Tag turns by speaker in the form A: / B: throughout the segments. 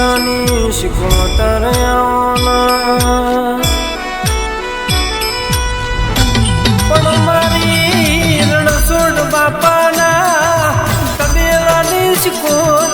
A: નિશાની શીખવા આવના પણ મારી રણછોડ બાપાના તબેલાની શિકોતર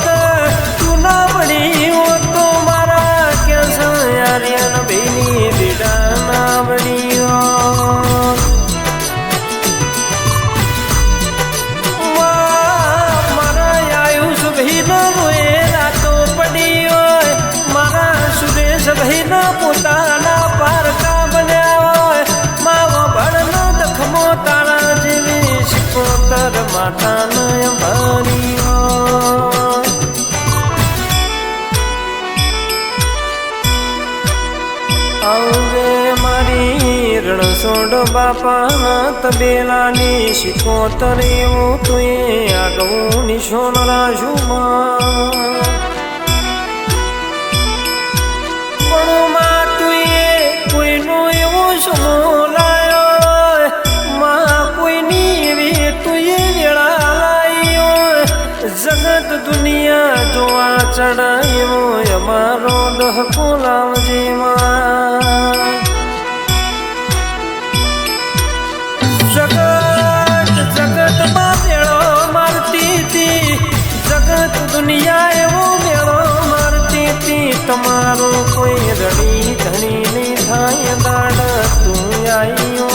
A: રણછોડ બાપાના તબેલાની શીખો એવું તુએ આગવું નિશો રાજુમાં પણ માં તું કોઈનો એવો સમો લાયો માં કોઈની એવી તું વેળા લાયો જગત દુનિયા જોવા ચડાયો અમારો દહકો લાવજે માં તમારો કોઈ રડી ધણી નહીં થાય દાડ તું આવ્યો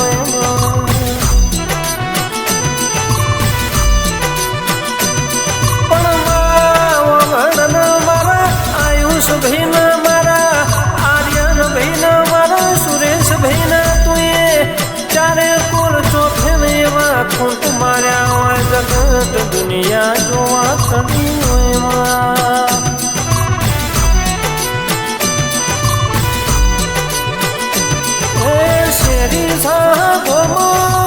A: પણ મારા, આયુષ ભાઈના મારા, આર્યન ભાઈના મારા, સુરેશ ભાઈના તું ચારે કોલ ચોથે એવા એ શેરી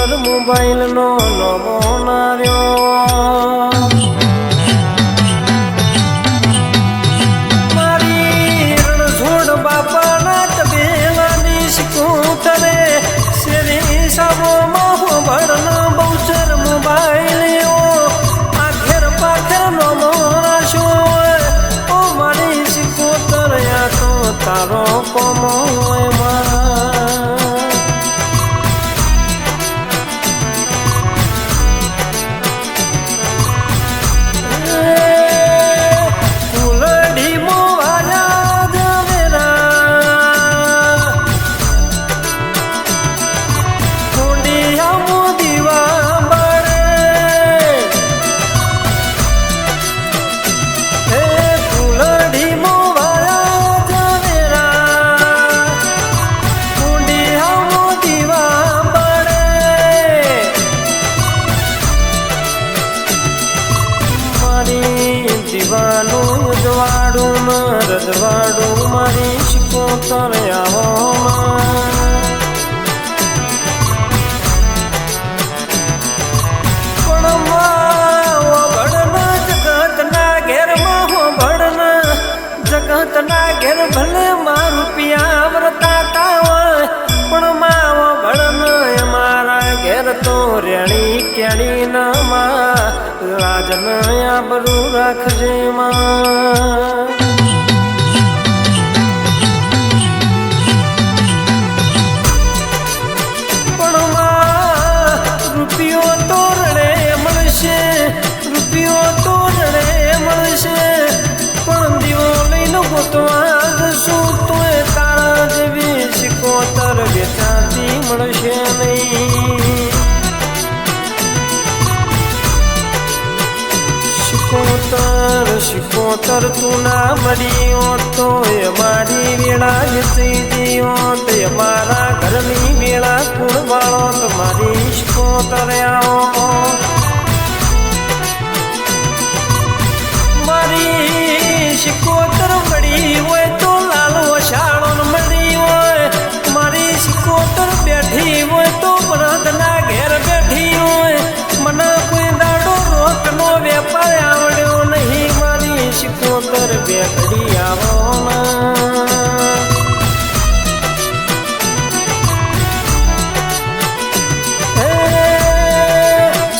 A: બહુચર મોબાઈલ નો નમો નાર્યો. રેણી કેણી ના માં લાજન આબરું રાખજે માં. તારા જેવી સિકોતર વેચાતી મળશે નહીં. શિકોતર શિકોતર તું ના મળ્યો તો એ મારી વેળા જતી દીઓ તે મારા ઘરની વેળા કુળ વાળો તમારી શિકોતર આવો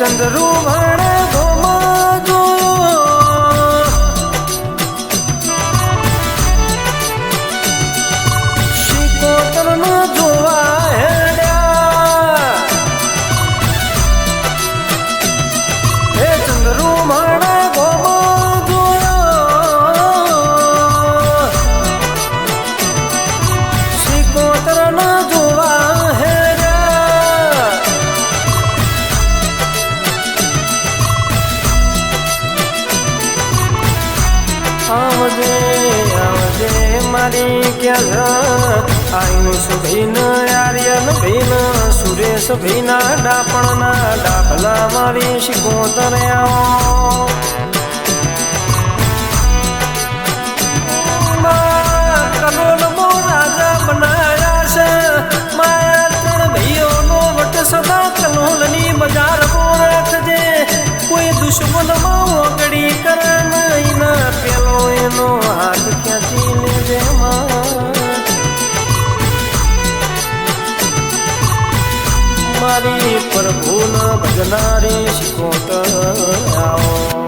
A: चंद्रू भण હરીશ ભીન આર્યન ભીન સુરેશ ભીના ડાપણના ડાપલા મારી શિકો શિકોતર્યા ગુણ ભજનારે શીખો આવો.